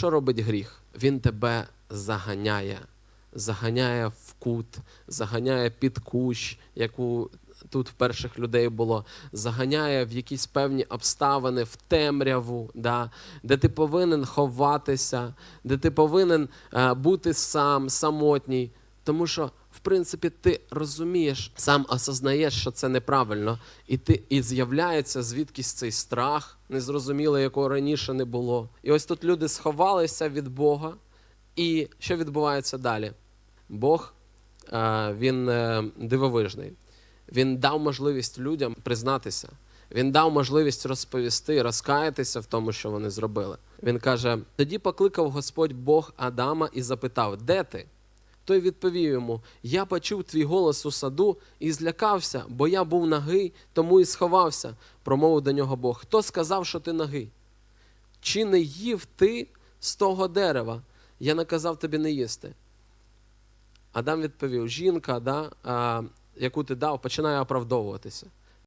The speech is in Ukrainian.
що робить гріх? Він тебе заганяє, заганяє в кут, заганяє під кущ, яку тут в перших людей було, заганяє в якісь певні обставини, в темряву, да, де ти повинен ховатися, де ти повинен е, бути сам, самотній. Тому що, в принципі, ти розумієш, сам осознаєш, що це неправильно, і ти і з'являється звідкись цей страх, незрозуміло, якого раніше не було. І ось тут люди сховалися від Бога. І що відбувається далі? Бог е, він е, дивовижний. Він дав можливість людям признатися. Він дав можливість розповісти, розкаятися в тому, що вони зробили. Він каже: тоді покликав Господь Бог Адама і запитав: Де ти? Той відповів йому: Я почув твій голос у саду і злякався, бо я був нагий, тому і сховався. Промовив до нього Бог: Хто сказав, що ти нагий? Чи не їв ти з того дерева? Я наказав тобі не їсти. Адам відповів: жінка, да, а, яку ти дав, починає оправдовуватися.